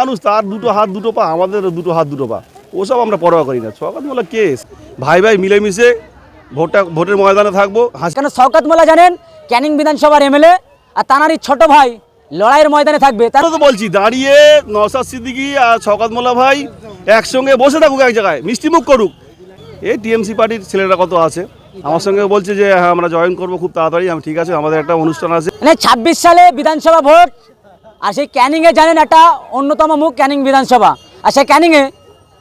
মানুষ তার দুটো হাত দুটো পা আমাদের দুটো হাত দুটো পা। ওসব আমরা পরোয়া করি না। শওকত মোল্লা কেস। ভাই ভাই মিলেমিশে ভোটটা ভোটের ময়দানে থাকব। কেন শওকত মোল্লা জানেন ক্যানিং বিধানসভার এমএলএ আর তানারই ছোট ভাই লড়াইয়ের ময়দানে থাকবে। তার তো বলছি দাঁড়িয়ে নসাদ সিদ্দিকি আর শওকত মোল্লা ভাই একসঙ্গে বসে থাকুক এক জায়গায় মিষ্টিমুখ করুক। এই টিএমসি পার্টির ছেলেরা কত আছে? আমার সঙ্গে বলছে যে হ্যাঁ আমরা জয়েন করব খুব তাড়াতাড়ি আমি ঠিক আছে আমাদের একটা অনুষ্ঠান আছে। মানে ছাব্বিশ সালে বিধানসভা ভোট আর সেই ক্যানিংয়ে জানেন একটা অন্যতম মুখ ক্যানিং বিধানসভা। আর সেই ক্যানিংয়ে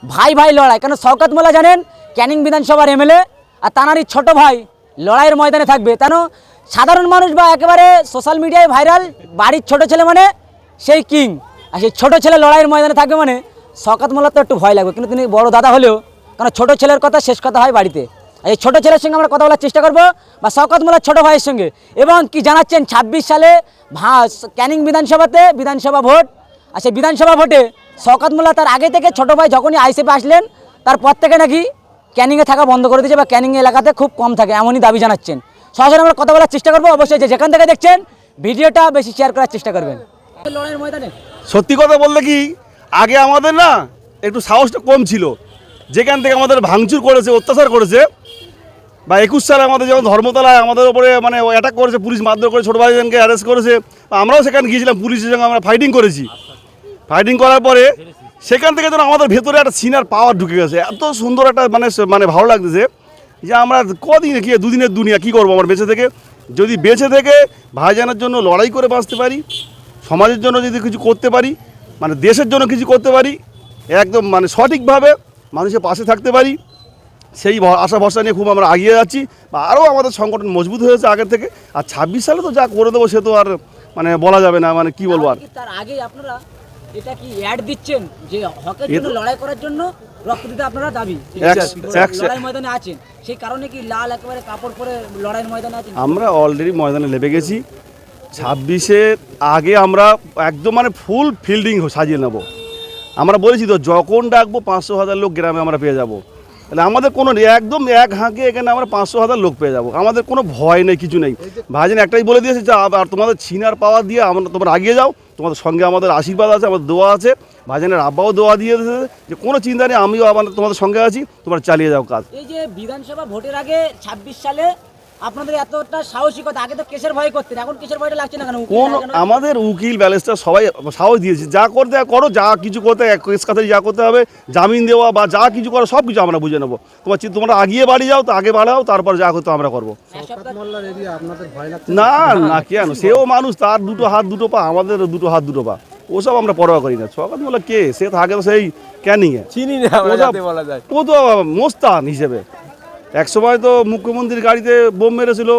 ভাই ভাই লড়াই। কেন শওকত মোল্লা জানেন, ক্যানিং বিধানসভার এমএলএ আর তানারই ছোট ভাই লড়াইয়ের ময়দানে থাকবে। কেন সাধারণ মানুষ বা একেবারে সোশ্যাল মিডিয়ায় ভাইরাল বাড়ির ছোট ছেলে মানে সেই কিং আর সেই ছোটো ছেলে লড়াইয়ের ময়দানে থাকবে মানে শওকত মোল্লার তো একটু ভয় লাগবে। কিন্তু তিনি বড় দাদা হলেও কারণ ছোট ছেলের কথা শেষ কথা হয় বাড়িতে। এই ছোট ছেলের সঙ্গে আমরা কথা বলার চেষ্টা করব বা শওকত মোল্লার ছোট ভাইয়ের সঙ্গে। এবং কি জানাচ্ছেন ছাব্বিশ সালে ভা ক্যানিং বিধানসভাতে বিধানসভা ভোট। আর সেই বিধানসভা ভোটে শওকত মোল্লা তার আগে থেকে ছোট ভাই যখনই আইসিপে আসলেন তারপর থেকে নাকি ক্যানিংয়ে থাকা বন্ধ করে দিয়েছে বা ক্যানিং এলাকাতে খুব কম থাকে এমনই দাবি জানাচ্ছেন। সরাসরি আমরা কথা বলার চেষ্টা করব অবশ্যই যে যেখান থেকে দেখছেন ভিডিওটা বেশি শেয়ার করার চেষ্টা করবেন। সত্যি কথা বললে কি আগে আমাদের না একটু সাহসটা কম ছিল। যেখান থেকে আমাদের ভাঙচুর করেছে, অত্যাচার করেছে, বা একুশ সালে আমাদের যেমন ধর্মতলায় আমাদের ওপরে মানে অ্যাটাক করেছে, পুলিশ মারধর করে ছোটো ভাইজনকে অ্যারেস্ট করেছে, আমরাও সেখানে গিয়েছিলাম পুলিশের সঙ্গে, আমরা ফাইটিং করেছি। ফাইটিং করার পরে সেখান থেকে যেন আমাদের ভেতরে একটা সিনার পাওয়ার ঢুকে গেছে। এত সুন্দর একটা মানে মানে ভালো লাগতেছে যে আমরা কদিন কি, দুদিনের দুনিয়া কি করব আমার বেঁচে থেকে? যদি বেঁচে থেকে ভাইজানের জন্য লড়াই করে বাঁচতে পারি, সমাজের জন্য যদি কিছু করতে পারি মানে দেশের জন্য কিছু করতে পারি, একদম মানে সঠিকভাবে মানুষের পাশে থাকতে পারি। সেই আশা ভরসা নিয়ে খুব আমরা এগিয়ে যাচ্ছি। বা আরও আমাদের সংগঠন মজবুত হয়েছে আগের থেকে। আর ছাব্বিশ সালে তো যা করে দেবো সে তো আর মানে বলা যাবে না মানে কি বলব আর। তার আগে আপনারা এটা কি অ্যাড দিচ্ছেন যে হকের জন্য লড়াই করার জন্য রক্ত দিতে আপনারা দাবি? লড়াই ময়দানে আছেন। সেই কারণে কি লাল একেবারে কাপড় পরে লড়াইয়ের ময়দানে আছেন? আমরা অলরেডি ময়দানে লেবে গেছি। ছাব্বিশের আগে আমরা একদম মানে ফুল ফিল্ডিং সাজিয়ে নেব। আমরা বলেছি তো, যখন ডাকবো পাঁচশো হাজার লোক গ্রামে আমরা পেয়ে যাব। তাহলে আমাদের কোনো একদম এক হাঁকে এখানে আমরা পাঁচশো হাজার লোক পেয়ে যাব। আমাদের কোনো ভয় নেই, কিছু নেই। ভাইজান একটাই বলে দিয়েছে যে, আর তোমাদের ছিনার পাওয়া দিয়ে আমরা তোমরা আগিয়ে যাও। তোমাদের সঙ্গে আমাদের আশীর্বাদ আছে, আমাদের দোয়া আছে। ভাইজানের আব্বাও দোয়া দিয়ে দিয়েছে যে, কোনো চিন্তা নেই, আমিও আমাদের তোমাদের সঙ্গে আছি। তোমরা চালিয়ে যাও কাজ। এই যে বিধানসভা ভোটের আগে ছাব্বিশ সালে আপনাদের এতটা সাহসিকতা আগে তো কেসের ভয় করতেন এখন কেসের ভয়টা লাগছে না কেন? উকিল কোন আমাদের উকিল ব্যালেন্সটা সবাই সাহস দিয়েছে। যা করতে করো যা কিছু করতে কেস কাছে যা করতে হবে জামিন দেওয়া বা যা কিছু করো সব কিছু আমরা বুঝে নেব। তোমার তোমরা আগিয়ে বাড়ি যাও তো আগে বাড়াও তারপর যা করতে আমরা করব। না না কেন? সেও মানুষ তার দুটো হাত দুটো পা আমাদের দুটো হাত দুটো পা। ওসব আমরা পরোয়া করি না। সকাল বলে কে? সে থাকে তো সেই ক্যানিংয়ে। চিনি না ও তো মোস্তান হিসেবে। একসময় তো মুখ্যমন্ত্রীর গাড়িতে বোম মেরেছিল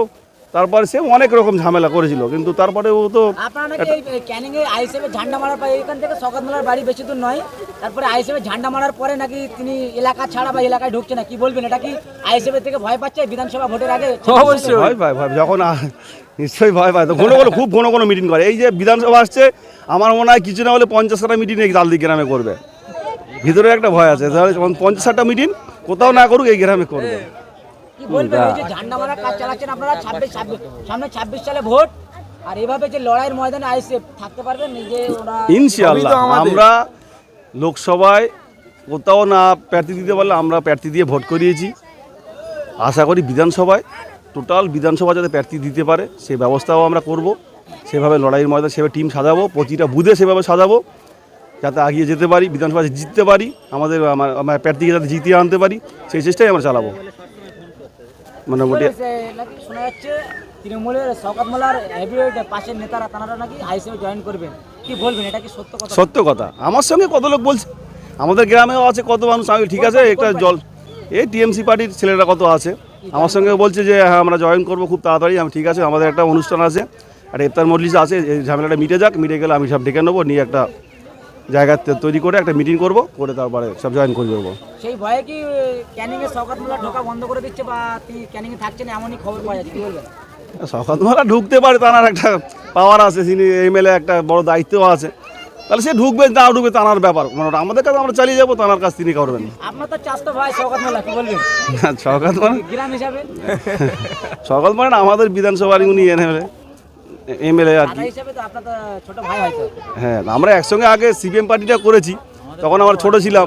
তারপরে সে অনেক রকম ঝামেলা করেছিল কিন্তু তারপরে ও তো আপনারা নাকি এই ক্যানিং এ আইসিএফ ঝান্ডা মারার পরে এখান থেকে সকাত মেলার বাড়ি বেশি দূর নয় তারপরে আইসিএফ ঝান্ডা মারার পরে নাকি তিনি এলাকা ছাড়া বা এলাকায় ঢুকছে না কি বলবেন? এটা কি আইসিএফ থেকে ভয় পাচ্ছে বিধানসভা ভোটের আগে? অবশ্যই। ভয় পায় ভয় যখন নিশ্চয়ই ভয় পায়। তো ঘন ঘন খুব ঘন ঘন মিটিং করে। এই যে বিধানসভা আসছে আমার মনে হয় কিছু না হলে পঞ্চাশটা মিটিং এই জালদি গ্রামে করবে। ভিতরে একটা ভয় আছে তাহলে যখন পঞ্চাশ ষাটটা মিটিং কোথাও না করুক এই গ্রামে করবে। কি বলবেন? এই যে ঝান্ডা মারার কাজ চালাচ্ছেন আপনারা ছাব্বিশ ছাব্বিশ সামনে ছাব্বিশ সালে ভোট। আর এভাবে যে লড়াইয়ের ময়দানে আইসিএফ থাকতে পারবেন এই যে ওরা ইনশাআল্লাহ। আমরা লোকসভায় কোথাও না প্রার্থী দিতে পারলে আমরা প্রার্থী দিয়ে ভোট করিয়েছি। আশা করি বিধানসভায় টোটাল বিধানসভা যাতে প্রার্থী দিতে পারে সেই ব্যবস্থাও আমরা করব। সেভাবে লড়াইয়ের ময়দান সেভাবে টিম সাজাবো প্রতিটা বুধে সেভাবে সাজাবো যাতে আগিয়ে যেতে পারি বিধানসভা জিততে পারি আমাদের আমার আমার প্রার্থীকে যাতে জিতিয়ে আনতে পারি সেই চেষ্টাই আমরা চালাবো। মোটামুটি শোনা যাচ্ছে তৃণমূলের শওকত মোল্লার হেভিওয়েট পাশের নেতারা তারা নাকি আইসিএফ জয়েন করবেন। কি বলবেন এটা কি সত্য কথা? সত্য কথা। আমার সঙ্গে কত লোক বলছে? আমাদের গ্রামেও আছে কত মানুষ আমি ঠিক আছে একটা জল এই টিএমসি পার্টির ছেলেরা কত আছে? আমার সঙ্গে বলছে যে হ্যাঁ আমরা জয়েন করব খুব তাড়াতাড়ি আমি ঠিক আছে আমাদের একটা অনুষ্ঠান আছে একটা ইফতার মজলিস আছে এই ঝামেলাটা মিটে যাক মিটে গেলে আমি সব ডেকে নেব নিয়ে একটা জায়গা তৈরি করে একটা মিটিং করব করে তারপরে সব জয়েন করে দেবো সেই ভয়ে কি ক্যানিং এ শওকত মোল্লা ঢোকা বন্ধ করে দিচ্ছে বা তিনি ক্যানিং এ থাকছেন এমনই খবর পাওয়া যাচ্ছে কি বলবেন? ঢুকতে পারে তার একটা পাওয়ার আছে তিনি এমএলএ একটা বড় দায়িত্বও আছে। তাহলে সে ঢুকবে না ঢুকবে তানার ব্যাপার মানে আমাদের কাছে আমরা চালিয়ে যাব তানার কাছ তিনি করবেন আপনার তো ভাই শওকত মোল্লা কি বলবেন? সকাল মানে গ্রাম হিসাবে? আমাদের বিধানসভার উনি এনে এমএলএ আর কি। হ্যাঁ আমরা একসঙ্গে আগে সিপিএম পার্টিটা করেছি তখন আমরা ছোট ছিলাম।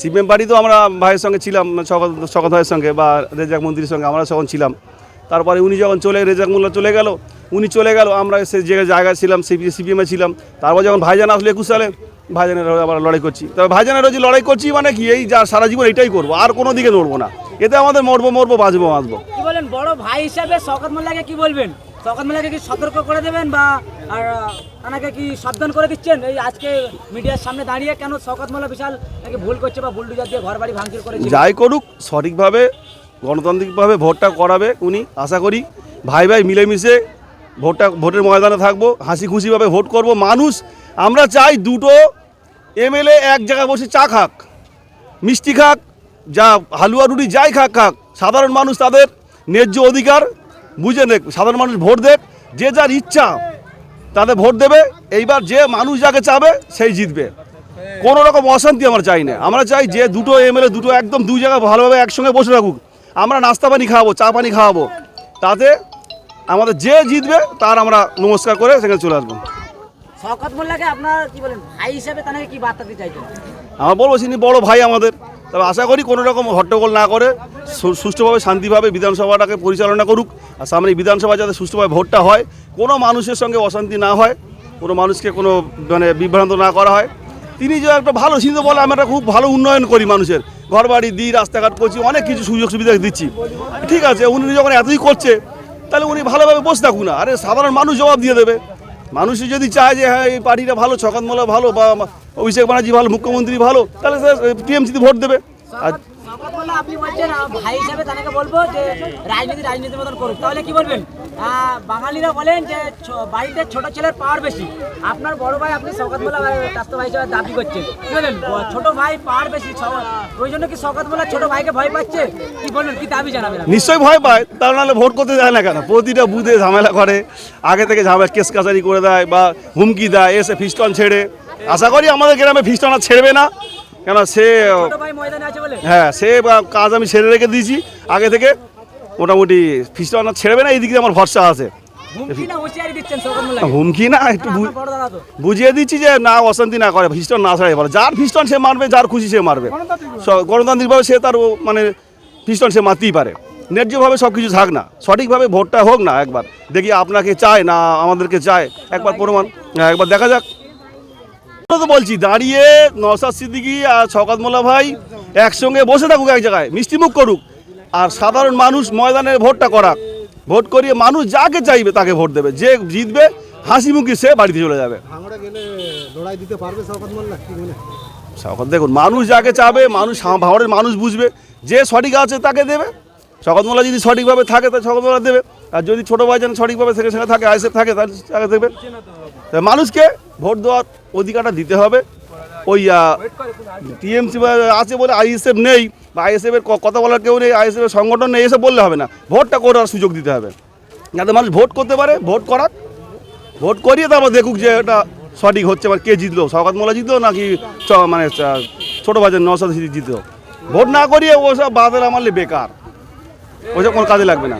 সিপিএম পার্টি তো আমরা ভাইয়ের সঙ্গে ছিলাম শকত শকত ভাইয়ের সঙ্গে বা রেজাক মন্ত্রীর সঙ্গে আমরা তখন ছিলাম। তারপরে উনি যখন চলে রেজাক মোল্লা চলে গেল উনি চলে গেল আমরা সে যে জায়গায় ছিলাম সিপি সিপিএমে ছিলাম। তারপর যখন ভাইজান আসলো একুশ সালে ভাইজানের আবার লড়াই করছি। তবে ভাইজানের যে লড়াই করছি মানে কি? এই যা সারা জীবন এটাই করব আর কোনো দিকে নড়বো না। এতে আমাদের মরবো মরবো বাঁচবো বাঁচবো। কি বলেন বড় ভাই হিসাবে শওকত মোল্লাকে কি বলবেন? শওকত মোল্লাকে কি সতর্ক করে দেবেন বা, আর তানাকে কি সাবধান করে দিচ্ছেন? এই আজকে মিডিয়ার সামনে দাঁড়িয়ে কেন শওকত মোল্লা বিশাল নাকি ভুল করছে বা বুলডুজার দিয়ে ঘর বাড়ি ভাঙচুর করে যাই করুক, সঠিকভাবে, গণতান্ত্রিকভাবে ভোটটা করাবে উনি, আশা করি। ভাই ভাই মিলেমিশে ভোটটা, ভোটের ময়দানে থাকব, হাসি খুশিভাবে ভোট করব। মানুষ, আমরা চাই দুটো এমএলএ এক জায়গায় বসে চা খাক, মিষ্টি খাক, যা হালুয়া রুটি যাই খাক খাক। সাধারণ মানুষ তাদের ন্যায্য অধিকার বুঝে নেক সাধারণ মানুষ ভোট দেখ যে যার ইচ্ছা তাদের ভোট দেবে এইবার যে মানুষ যাকে চাবে সেই জিতবে। কোনো রকম অশান্তি আমরা চাই না। আমরা চাই যে দুটো এমএলএ দুটো একদম দুই জায়গায় ভালোভাবে একসঙ্গে বসে রাখুক আমরা নাস্তা পানি খাওয়াবো চা পানি খাওয়াবো। তাতে আমাদের যে জিতবে তার আমরা নমস্কার করে সেখানে চলে আসব। শওকত মোল্লাকে আপনার কি বলেন? ভাই হিসাবে তানাকে কি বার্তা দিতে চাইছেন? আমরা বলব তিনি বড় ভাই আমাদের তবে আশা করি কোনো রকম হট্টগোল না করে সুষ্ঠুভাবে, শান্তিভাবে বিধানসভাটাকে পরিচালনা করুক। আর সামনে বিধানসভা যাতে সুষ্ঠুভাবে ভোটটা হয়, কোনো মানুষের সঙ্গে অশান্তি না হয়, কোনো মানুষকে কোনো মানে বিভ্রান্ত না করা হয়। তিনি যে একটা ভালো সিন্ধু বলে আমরা খুব ভালো উন্নয়ন করি মানুষের। ঘর বাড়ি দিই, রাস্তাঘাট করছি, অনেক কিছু সুযোগ সুবিধা দিচ্ছি। ঠিক আছে, উনি যখন এতই করছে, তাহলে উনি ভালোভাবে বসে থাকুন না। আরে, সাধারণ মানুষ জবাব দিয়ে দেবে। মানুষ যদি চায় যে হ্যাঁ এই পার্টিটা ভালো ছকাত মোলা ভালো, বা অভিষেক ব্যানার্জি ভালো, মুখ্যমন্ত্রী ভালো, তাহলে টিএমসিতে ভোট দেবে। আর আপনি বলছেন ভাই হিসাবে বলব যে রাজনীতি রাজনীতির মতন করুক। তাহলে কি বলবেন? বাঙালিরা বলেন যে বাড়িতে ছোট ছেলের পাওয়ার বেশি। আপনার বড় ভাই আপনি স্বাস্থ্য ভাই হিসাবে দাবি করছেন। কি বলেন? ছোট ভাই পাওয়ার বেশি ওই জন্য কি শওকত মোল্লা ছোট ভাইকে ভয় পাচ্ছে? কি বলবেন কি দাবি জানাবেন নিশ্চয়ই ভয় পায় তার নাহলে ভোট করতে যায় না কেন? প্রতিটা বুধে ঝামেলা করে। আগে থেকে ঝামেলা কেস কাছারি করে দেয় বা হুমকি দেয় এসে ফিস্টন ছেড়ে। আশা করি আমাদের গ্রামে ফিস্টন আর ছেড়বে না। কেন সে বলে। হ্যাঁ সে কাজ আমি ছেড়ে রেখে দিয়েছি। আগে থেকে মোটামুটি ফিস্টন আর ছেড়বে না এই দিকে আমার ভরসা আছে। হুমকি না একটু বুঝিয়ে দিচ্ছি যে না অশান্তি না করে ফিস্টন না ছাড়াই ভালো। যার ফিস্টন সে মারবে যার খুশি সে মারবে। গণতান্ত্রিকভাবে সে তার মানে ফিস্টন সে মারতেই পারে। ন্যায্যভাবে সব কিছু থাক না। সঠিকভাবে ভোটটা হোক না একবার। দেখি আপনাকে চায় না আমাদেরকে চায়। একবার প্রমাণ হ্যাঁ, একবার দেখা যাক। তো বলছি দাঁড়িয়ে নওসাদ সিদ্দিকি আর শওকাত মোল্লা ভাই একসঙ্গে বসে থাকুক এক জায়গায় মিষ্টিমুখ করুক। আর সাধারণ মানুষ ময়দানে ভোটটা করাক। ভোট করিয়ে মানুষ যাকে চাইবে তাকে ভোট দেবে। যে জিতবে হাসি মুখে সে বাড়িতে চলে যাবে। শকত দেখুন মানুষ যাকে চাবে মানুষ হা- মানুষ বুঝবে। যে সঠিক আছে তাকে দেবে। শকত মোল্লা যদি সঠিকভাবে থাকে তা শকত মোল্লা দেবে। আর যদি ছোটো ভাই যেন সঠিকভাবে সেখানে সেখানে থাকে আইসেফ থাকে, তাহলে তাকে দেবে। মানুষকে ভোট দেওয়ার অধিকারটা দিতে হবে। ওই টিএমসি আছে বলে আইএসএফ নেই, বা আইএসএফের কথা বলার কেউ নেই, আইএসএফের সংগঠন নেই, এসব বললে হবে না। ভোটটা করার সুযোগ দিতে হবে। যাতে মানুষ ভোট করতে পারে, ভোট করাক ভোট করিয়ে তারপর দেখুক যে এটা সঠিক হচ্ছে বা কে জিতলো। শওকাত মোল্লা জিতলো নাকি মানে ছোটো বাজার নশাদ জিতলো। ভোট না করিয়ে ওসব বাদল আমারলে বেকার। ওসব কোনো কাজে লাগবে না।